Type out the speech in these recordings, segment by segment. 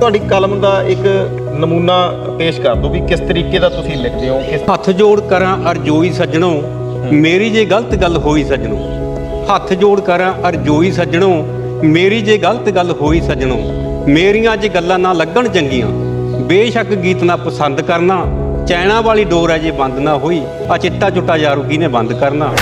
ਤੁਹਾਡੀ ਕਲਮ ਦਾ ਇੱਕ ਨਮੂਨਾ ਪੇਸ਼ ਕਰ ਦਿਓ ਵੀ ਕਿਸ ਤਰੀਕੇ ਦਾ ਤੁਸੀਂ ਲਿਖਦੇ ਹੋ ਕਿਸ ਹੱਥ ਜੋੜ ਕਰਾਂ ਅਰਜੋਈ ਸੱਜਣੋ ਮੇਰੀ ਜੇ ਗਲਤ ਗੱਲ ਹੋਈ ਸੱਜਣੋ। ਹੱਥ ਜੋੜ ਕਰਾਂ ਅਰਜੋਈ ਸੱਜਣੋ ਮੇਰੀ ਜੇ ਗਲਤ ਗੱਲ ਹੋਈ ਸੱਜਣੋ। ਮੇਰੀਆਂ ਜੇ ਗੱਲਾਂ ਨਾ ਲੱਗਣ ਚੰਗੀਆਂ ਬੇਸ਼ੱਕ ਗੀਤ ਨਾ ਪਸੰਦ ਕਰਨਾ ਚੈਣਾ ਵਾਲੀ ਡੋਰ ਹੈ ਜੇ ਬੰਦ ਨਾ ਹੋਈ ਆ ਚਿੱਟਾ ਚੁੱਟਾ ਯਾਰੂ ਨੇ ਬੰਦ ਕਰਨਾ।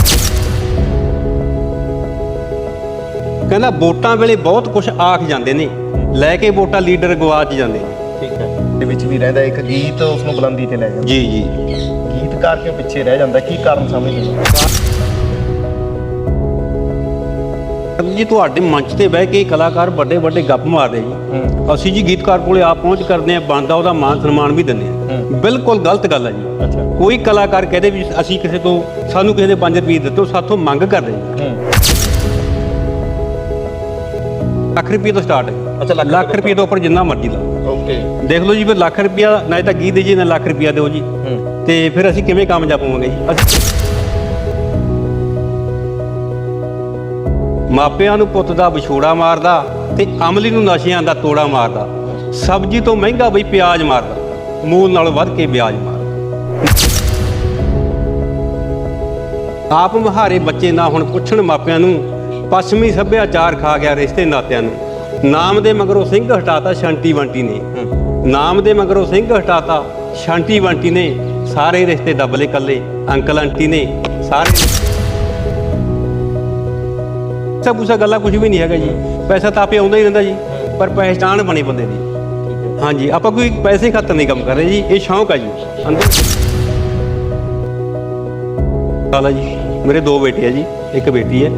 ਕਹਿੰਦਾ ਵੋਟਾਂ ਵੇਲੇ ਬਹੁਤ ਕੁਝ ਆਖ ਜਾਂਦੇ ਨੇ। ਲੈ ਕੇ ਵੋਟਾਂ ਲੀਡਰ ਗਵਾਚ ਜਾਂਦੇ ਨੇ। ਠੀਕ ਹੈ। ਦੇ ਵਿੱਚ ਵੀ ਰਹਿੰਦਾ ਇੱਕ ਗੀਤ ਉਸ ਨੂੰ ਬੁਲੰਦੀ ਤੇ ਲੈ ਜਾਂਦਾ। ਜੀ ਜੀ। ਗੀਤਕਾਰ ਕਿਉਂ ਪਿੱਛੇ ਰਹਿ ਜਾਂਦਾ? ਕੀ ਕਾਰਨ ਸਮਝਦੇ ਹੋ ਜੀ ਤੁਹਾਡੇ ਮੰਚ ਤੇ ਬਹਿ ਕੇ ਕਲਾਕਾਰ ਵੱਡੇ ਵੱਡੇ ਗੱਪ ਮਾਰਦੇ ਜੀ। ਹੂੰ। ਅਸੀਂ ਜੀ ਗੀਤਕਾਰ ਕੋਲੇ ਆਪ ਪਹੁੰਚ ਕਰਦੇ ਆ ਬਣਦਾ ਉਹਦਾ ਮਾਨ ਸਨਮਾਨ ਵੀ ਦਿੰਦੇ ਆ ਹੂੰ। ਬਿਲਕੁਲ ਗਲਤ ਗੱਲ ਹੈ ਜੀ। ਅੱਛਾ। ਕੋਈ ਕਲਾਕਾਰ ਕਹਦੇ ਵੀ ਅਸੀਂ ਕਿਸੇ ਤੋਂ ਸਾਨੂੰ ਕਿਸੇ ਦੇ 5 ਰੁਪਏ ਦਿੱਤੇ ਸਾਥੋਂ ਮੰਗ ਕਰਦੇ ਜੀ। ਲੱਖ ਰੁਪਏ ਤੋਂ ਸਟਾਰਟ ਹੈ। ਅੱਛਾ, ਲੱਖ ਰੁਪਏ ਤੋਂ ਉੱਪਰ ਜਿੰਨਾ ਮਰਜ਼ੀ ਲਾਓ ਓਕੇ। ਦੇਖ ਲਓ ਜੀ ਫਿਰ ਲੱਖ ਰੁਪਿਆ ਨਾ ਤਾਂ ਗੀਤ ਦੇ ਜੀ ਨਾ ਲੱਖ ਰੁਪਿਆ ਦਿਓ ਜੀ। ਤੇ ਫਿਰ ਅਸੀਂ ਕਿਵੇਂ ਕਾਮਯਾਬ ਹੋਵਾਂਗੇ ਜੀ? ਅਸੀਂ ਮਾਪਿਆਂ ਨੂੰ ਪੁੱਤ ਦਾ ਵਿਛੋੜਾ ਮਾਰਦਾ ਤੇ ਅਮਲੀ ਨੂੰ ਨਸ਼ਿਆਂ ਦਾ ਤੋੜਾ ਮਾਰਦਾ। ਸਬਜ਼ੀ ਤੋਂ ਮਹਿੰਗਾ ਬਈ ਪਿਆਜ਼ ਮਾਰਦਾ। ਮੂਲ ਨਾਲੋਂ ਵੱਧ ਕੇ ਵਿਆਜ ਮਾਰਦਾ। ਆਪ ਮਹਾਰੇ ਬੱਚੇ ਨਾ ਹੁਣ ਪੁੱਛਣ ਮਾਪਿਆਂ ਨੂੰ ਪੱਛਮੀ ਸੱਭਿਆਚਾਰ ਖਾ ਗਿਆ ਰਿਸ਼ਤੇ ਨਾਤਿਆਂ ਨੂੰ। ਨਾਮ ਦੇ ਮਗਰੋਂ ਸਿੰਘ ਹਟਾਤਾ ਸ਼ਾਂਟੀ ਵੰਟੀ ਨੇ। ਨਾਮ ਦੇ ਮਗਰੋਂ ਸਿੰਘ ਹਟਾਤਾ ਸ਼ਾਂਟੀ ਵੰਟੀ ਨੇ। ਸਾਰੇ ਰਿਸ਼ਤੇ ਦਬਲੇ ਕੱਲੇ ਅੰਕਲ ਆਂਟੀ ਨੇ। ਸਾਰੇ ਸਭ ਕੁਛ ਗੱਲਾਂ ਕੁਝ ਵੀ ਨਹੀਂ ਹੈਗਾ ਜੀ। ਪੈਸਾ ਤਾਂ ਆਪੇ ਆਉਂਦਾ ਹੀ ਰਹਿੰਦਾ ਜੀ। ਪਰ ਪਹਿਚਾਣ ਬਣੇ ਬੰਦੇ ਦੀ। ਹਾਂਜੀ, ਆਪਾਂ ਕੋਈ ਪੈਸੇ ਖਾਤਰ ਨਹੀਂ ਕੰਮ ਕਰ ਰਹੇ ਜੀ। ਇਹ ਸ਼ੌਂਕ ਆ ਜੀ। ਅੰਦਰ ਸਾਲਾ ਜੀ। ਮੇਰੇ ਦੋ ਬੇਟੇ ਆ ਜੀ ਇੱਕ ਬੇਟੀ ਹੈ।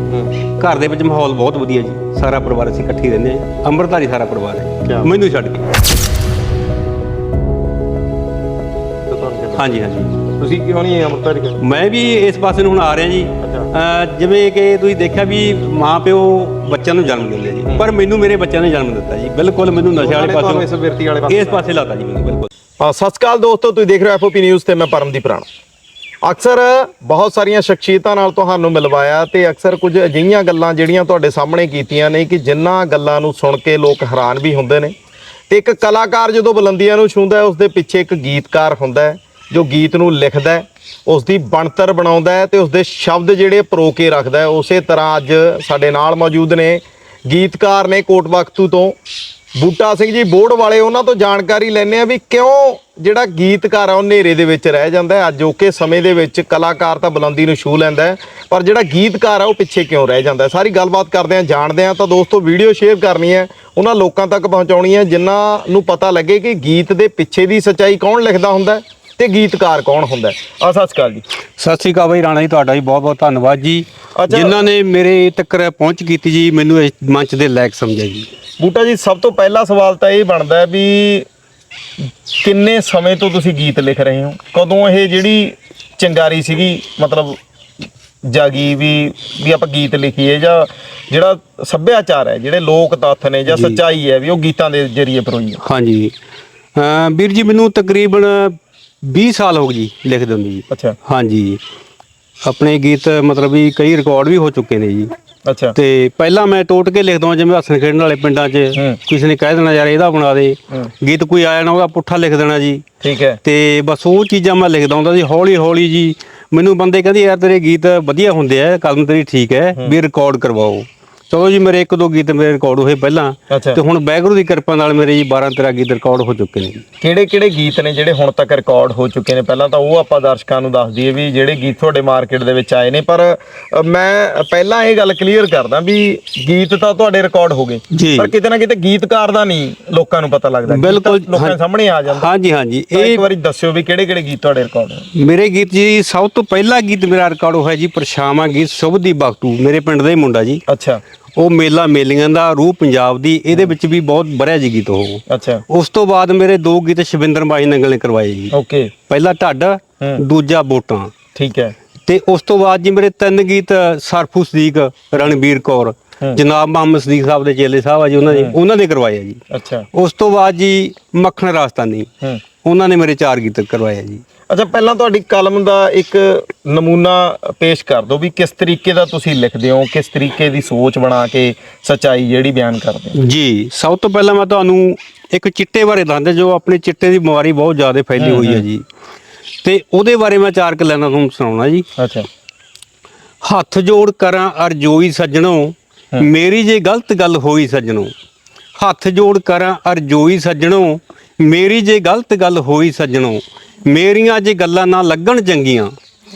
ਘਰ ਦੇ ਵਿੱਚ ਮਾਹੌਲ ਬਹੁਤ ਵਧੀਆ ਜੀ। ਸਾਰਾ ਪਰਿਵਾਰ ਅਸੀਂ ਇਕੱਠੇ ਰਹਿੰਦੇ ਹਾਂ ਅੰਮ੍ਰਿਤਧਾਰੀ ਸਾਰਾ ਪਰਿਵਾਰ ਹੈ। ਮੈਨੂੰ ਛੱਡ ਕੇ। ਹਾਂਜੀ ਹਾਂਜੀ। ਤੁਸੀਂ ਕਿਉਂ ਨਹੀਂ ਅਮਰਤਾ ਜੀ ਮੈਂ ਵੀ ਇਸ ਪਾਸੇ ਨੂੰ ਹੁਣ ਆ ਰਿਹਾ ਜੀ। ਅਹ ਜਿਵੇਂ ਕਿ ਤੁਸੀਂ ਦੇਖਿਆ ਵੀ ਮਾਂ ਪਿਓ ਬੱਚਿਆਂ ਨੂੰ ਜਨਮ ਦਿੰਦੇ ਜੀ। ਪਰ ਮੈਨੂੰ ਮੇਰੇ ਬੱਚਿਆਂ ਨੇ ਜਨਮ ਦਿੱਤਾ ਜੀ। ਬਿਲਕੁਲ ਮੈਨੂੰ ਨਸ਼ੇ ਵਾਲੇ ਤੁਹਾਨੂੰ ਇਸ ਪਾਸੇ ਵਿਰਤੀ ਵਾਲੇ ਪਾਸੇ ਇਸ ਪਾਸੇ ਲਾਤਾ ਜੀ ਮੈਨੂੰ ਬਿਲਕੁਲ। ਸਤਿ ਸ਼੍ਰੀ ਅਕਾਲ ਦੋਸਤੋ ਤੁਸੀਂ ਦੇਖ ਰਹੇ ਹੋ ਐਫਓਪੀ ਨਿਊਜ਼ ਤੇ ਮੈਂ ਪਰਮਦੀਪ ਰਾਣਾ। ਅਕਸਰ ਬਹੁਤ ਸਾਰੀਆਂ ਸ਼ਖਸੀਅਤਾਂ ਨਾਲ ਤੁਹਾਨੂੰ ਮਿਲਵਾਇਆ ਤੇ ਅਕਸਰ ਕੁਝ ਅਜਿਹੀਆਂ ਗੱਲਾਂ ਜਿਹੜੀਆਂ ਤੁਹਾਡੇ ਸਾਹਮਣੇ ਕੀਤੀਆਂ ਨੇ ਕਿ ਜਿੰਨਾਂ ਗੱਲਾਂ ਨੂੰ ਸੁਣ ਕੇ ਲੋਕ ਹੈਰਾਨ ਵੀ ਹੁੰਦੇ ਨੇ। ਤੇ ਇੱਕ ਕਲਾਕਾਰ ਜਦੋਂ ਬੁਲੰਦੀਆਂ ਨੂੰ ਛੂੰਹਦਾ ਹੈ ਉਸ ਦੇ ਪਿੱਛੇ ਇੱਕ ਗੀਤਕਾਰ ਹੁੰਦਾ ਹੈ, ਜੋ ਗੀਤ ਨੂੰ ਲਿਖਦਾ ਹੈ ਉਸ ਦੀ ਬਣਤਰ ਬਣਾਉਂਦਾ ਹੈ ਤੇ ਉਸ ਦੇ ਸ਼ਬਦ ਜਿਹੜੇ ਪਰੋ ਕੇ ਰੱਖਦਾ ਹੈ। ਉਸੇ ਤਰ੍ਹਾਂ ਅੱਜ ਸਾਡੇ ਨਾਲ ਮੌਜੂਦ ਨੇ ਗੀਤਕਾਰ ਨੇ ਕੋਟ ਤੋਂ ਬੂਟਾ ਸਿੰਘ ਜੀ ਬੋਰਡ ਵਾਲੇ, ਉਹਨਾਂ ਤੋਂ ਜਾਣਕਾਰੀ ਲੈਣੇ ਆ ਵੀ ਕਿਉਂ ਜਿਹੜਾ ਗੀਤਕਾਰ ਆ, ਉਹ ਹਨੇਰੇ ਦੇ ਵਿੱਚ ਰਹਿ ਜਾਂਦਾ ਹੈ। ਅੱਜ ਓਕੇ ਸਮੇਂ ਦੇ ਵਿੱਚ ਕਲਾਕਾਰ ਤਾਂ ਬੁਲੰਦੀ ਨੂੰ ਛੂ ਲੈਂਦਾ ਹੈ, ਪਰ ਜਿਹੜਾ ਗੀਤਕਾਰ ਆ, ਉਹ ਪਿੱਛੇ ਕਿਉਂ ਰਹਿ ਜਾਂਦਾ ਹੈ? ਸਾਰੀ ਗੱਲਬਾਤ ਕਰਦੇ ਆ ਜਾਣਦੇ ਆ ਤਾਂ ਦੋਸਤੋ, ਵੀਡੀਓ ਸ਼ੇਅਰ ਕਰਨੀ ਹੈ, ਉਹਨਾਂ ਲੋਕਾਂ ਤੱਕ ਪਹੁੰਚਾਉਣੀ ਹੈ, ਜਿਨ੍ਹਾਂ ਨੂੰ ਪਤਾ ਲੱਗੇ ਕਿ ਗੀਤ ਦੇ ਪਿੱਛੇ ਦੀ ਸੱਚਾਈ ਕੌਣ ਲਿਖਦਾ ਹੁੰਦਾ ਹੈ। ਤੇ ਗੀਤਕਾਰ ਕੌਣ ਹੁੰਦਾ ਆ ਸਤਿ ਸ਼੍ਰੀ ਅਕਾਲ ਜੀ। ਸਤਿ ਸ੍ਰੀ ਅਕਾਲ ਬਾਈ ਰਾਣਾ ਜੀ ਤੁਹਾਡਾ ਵੀ ਬਹੁਤ ਬਹੁਤ ਧੰਨਵਾਦ ਜੀ। ਜਿਨ੍ਹਾਂ ਨੇ ਮੇਰੇ ਤੱਕ ਪਹੁੰਚ ਕੀਤੀ ਜੀ ਮੈਨੂੰ ਇਸ ਮੰਚ ਦੇ ਲਾਇਕ ਸਮਝਿਆ ਜੀ। ਬੂਟਾ ਜੀ ਸਭ ਤੋਂ ਪਹਿਲਾ ਸਵਾਲ ਤਾਂ ਇਹ ਬਣਦਾ ਵੀ ਕਿੰਨੇ ਸਮੇਂ ਤੋਂ ਤੁਸੀਂ ਗੀਤ ਲਿਖ ਰਹੇ ਹੋ? ਕਦੋਂ ਇਹ ਜਿਹੜੀ ਚਿੰਗਾਰੀ ਸੀਗੀ ਮਤਲਬ ਜਾਗੀ ਵੀ ਵੀ ਆਪਾਂ ਗੀਤ ਲਿਖੀਏ ਜਾਂ ਜਿਹੜਾ ਸੱਭਿਆਚਾਰ ਹੈ ਜਿਹੜੇ ਲੋਕ ਤੱਥ ਨੇ ਜਾਂ ਜੀ। ਸੱਚਾਈ ਹੈ ਵੀ ਉਹ ਗੀਤਾਂ ਦੇ ਜ਼ਰੀਏ ਪਰੋਈ ਹਾਂਜੀ। ਵੀਰ ਜੀ ਮੈਨੂੰ ਤਕਰੀਬਨ 20 ਸਾਲ ਹੋ ਗਏ ਜੀ ਲਿਖਦੇ ਹੁੰਦੇ ਜੀ। ਅੱਛਾ। ਹਾਂਜੀ ਆਪਣੇ ਗੀਤ ਮਤਲਬ ਵੀ ਕਈ ਰਿਕਾਰਡ ਵੀ ਹੋ ਚੁੱਕੇ ਨੇ ਜੀ। ਅੱਛਾ। ਤੇ ਪਹਿਲਾਂ ਮੈਂ ਟੋਟ ਕੇ ਲਿਖਦਾ ਜਿਵੇਂ ਹੱਸਣ ਖੇਡਣ ਵਾਲੇ ਪਿੰਡਾਂ 'ਚ। ਕਿਸੇ ਨੇ ਕਹਿ ਦੇਣਾ ਯਾਰ ਇਹਦਾ ਬਣਾ ਦੇ। ਗੀਤ ਕੋਈ ਆਇਆ ਨਾ ਉਹਦਾ ਪੁੱਠਾ ਲਿਖ ਦੇਣਾ ਜੀ। ਠੀਕ ਹੈ। ਤੇ ਬਸ ਉਹ ਚੀਜ਼ਾਂ ਮੈਂ ਲਿਖਦਾ ਹੁੰਦਾ ਸੀ ਹੌਲੀ ਹੌਲੀ ਜੀ। ਮੈਨੂੰ ਬੰਦੇ ਕਹਿੰਦੇ ਯਾਰ ਤੇਰੇ ਗੀਤ ਵਧੀਆ ਹੁੰਦੇ ਆ ਕਲਮ ਤੇਰੀ ਠੀਕ ਹੈ ਵੀ ਰਿਕਾਰਡ ਕਰਵਾਓ। ਚਲੋ ਜੀ ਮੇਰੇ ਇੱਕ ਦੋ ਗੀਤ ਮੇਰੇ ਰਿਕਾਰਡ ਹੋਏ ਪਹਿਲਾਂ ਅੱਛਾ। ਤੇ ਹੁਣ ਬੈਗਰੂ ਦੀ ਕਿਰਪਾ ਨਾਲ ਮੇਰੇ ਜੀ 12 13 ਗੀਤ ਰਿਕਾਰਡ ਹੋ ਚੁੱਕੇ ਨੇ ਕਿਹੜੇ ਕਿਹੜੇ ਗੀਤ ਨੇ ਜਿਹੜੇ ਹੁਣ ਤੱਕ ਰਿਕਾਰਡ ਹੋ ਚੁੱਕੇ ਨੇ? ਪਹਿਲਾਂ ਤਾਂ ਉਹ ਆਪਾਂ ਦਰਸ਼ਕਾਂ ਨੂੰ ਦੱਸ ਦਈਏ ਵੀ ਜਿਹੜੇ ਗੀਤ ਤੁਹਾਡੇ ਮਾਰਕੀਟ ਦੇ ਵਿੱਚ ਆਏ ਨੇ ਪਰ ਅ, ਮੈਂ ਪਹਿਲਾਂ ਇਹ ਗੱਲ ਕਲੀਅਰ ਕਰਦਾ ਵੀ ਗੀਤ ਤਾਂ ਤੁਹਾਡੇ ਰਿਕਾਰਡ ਹੋ ਗਏ। ਜੀ। ਪਰ ਕਿਤੇ ਨਾ ਕਿਤੇ ਗੀਤਕਾਰ ਦਾ ਨਹੀਂ ਲੋਕਾਂ ਨੂੰ ਪਤਾ ਲੱਗਦਾ। ਗੀਤ ਤਾਂ ਬਿਲਕੁਲ, ਲੋਕਾਂ ਦੇ ਸਾਹਮਣੇ ਆ ਜਾਂਦਾ। ਹਾਂਜੀ ਹਾਂਜੀ ਤਾਂ ਇਹ ਇੱਕ ਵਾਰੀ ਦੱਸਿਓ ਵੀ ਕਿਹੜੇ ਕਿਹੜੇ ਗੀਤ ਤੁਹਾਡੇ ਰਿਕਾਰਡ ਹੋਏ? ਮੇਰੇ ਗੀਤ ਜੀ ਸਭ ਤੋਂ ਪਹਿਲਾ ਗੀਤ ਮੇਰਾ ਰਿਕਾਰਡ ਹੋਇਆ ਜੀ ਪਰਛਾਵਾਂ ਗੀਤ ਸ਼ੁਭਦੀਪ ਬਖਤੂ ਮੇਰੇ ਪਿੰਡ ਦਾ ਹੀ ਮੁੰਡਾ ਜੀ। ਅੱਛਾ। ਉਹ ਮੇਲਾ ਮੇਲੀਆਂ ਦਾ ਰੂਹ ਪੰਜਾਬ ਦੀ ਇਹਦੇ ਵਿੱਚ ਵੀ ਬਹੁਤ ਬੜਿਆ ਜੀ ਗੀਤ ਉਹ। ਅੱਛਾ। ਉਸ ਤੋਂ ਬਾਅਦ ਮੇਰੇ ਦੋ ਗੀਤ ਸ਼ਵਿੰਦਰ ਬਾਈ ਨੰਗਲ ਨੇ ਕਰਵਾਏ ਜੀ। ਓਕੇ। ਪਹਿਲਾ ਢੱਡ। ਦੂਜਾ ਬੋਟਾਂ ਠੀਕ ਹੈ। ਤੇ ਉਸ ਤੋਂ ਬਾਅਦ ਜੀ ਮੇਰੇ ਤਿੰਨ ਗੀਤ ਸਰਫੂ ਸਦੀਕ ਰਣਬੀਰ ਕੌਰ। ਜਨਾਬ ਮੁਹੰਮਦ ਸਦੀਕ ਸਾਹਿਬ ਦੇ ਚੇਲੇ ਸਾਹਿਬ ਆ ਜੀ ਉਹਨਾਂ ਦੇ ਉਹਨਾਂ ਨੇ ਕਰਵਾਏ ਆ ਜੀ। ਅੱਛਾ। ਉਸ ਤੋਂ ਬਾਅਦ ਜੀ ਮੱਖਣ ਰਾਜਸਥਾਨੀ ਹੂੰ। ਉਹਨਾਂ ਨੇ ਮੇਰੇ ਚਾਰ ਗੀਤ ਕਰਵਾਏ ਆ ਜੀ। ਅੱਛਾ ਪਹਿਲਾਂ ਤੁਹਾਡੀ ਕਲਮ ਦਾ ਇੱਕ ਨਮੂਨਾ ਪੇਸ਼ ਕਰ ਦਿਓ ਵੀ ਕਿਸ ਤਰੀਕੇ ਦਾ ਤੁਸੀਂ ਲਿਖਦੇ ਹੋ ਕਿਸ ਤਰੀਕੇ ਦੀ ਸੋਚ ਬਣਾ ਕੇ ਸੱਚਾਈ ਜਿਹੜੀ ਬਿਆਨ ਕਰਦੇ ਹੋ। ਜੀ ਸਭ ਤੋਂ ਪਹਿਲਾਂ ਮੈਂ ਤੁਹਾਨੂੰ ਇੱਕ ਚਿੱਟੇ ਬਾਰੇ ਦੱਸਦਾ ਜੋ ਆਪਣੇ ਚਿੱਟੇ ਦੀ ਬਿਮਾਰੀ ਬਹੁਤ ਜ਼ਿਆਦਾ ਫੈਲੀ ਹੋਈ ਹੈ ਜੀ। ਤੇ ਉਹਦੇ ਬਾਰੇ ਮੈਂ ਚਾਰ ਕੁ ਲਾਈਨਾਂ ਤੁਹਾਨੂੰ ਸੁਣਾਉਣਾ ਜੀ। ਅੱਛਾ। ਹੱਥ ਜੋੜ ਕਰਾਂ ਅਰਜੋਈ ਸੱਜਣੋ ਮੇਰੀ ਜੇ ਗਲਤ ਗੱਲ ਹੋਈ ਸੱਜਣੋ ਹੱਥ ਜੋੜ ਕਰਾਂ ਅਰਜੋਈ ਸੱਜਣੋ। ਮੇਰੀ ਜੇ ਗਲਤ ਗੱਲ ਹੋਈ ਸੱਜਣੋ ਮੇਰੀਆਂ ਜੇ ਗੱਲਾਂ ਨਾ ਲੱਗਣ ਚੰਗੀਆਂ।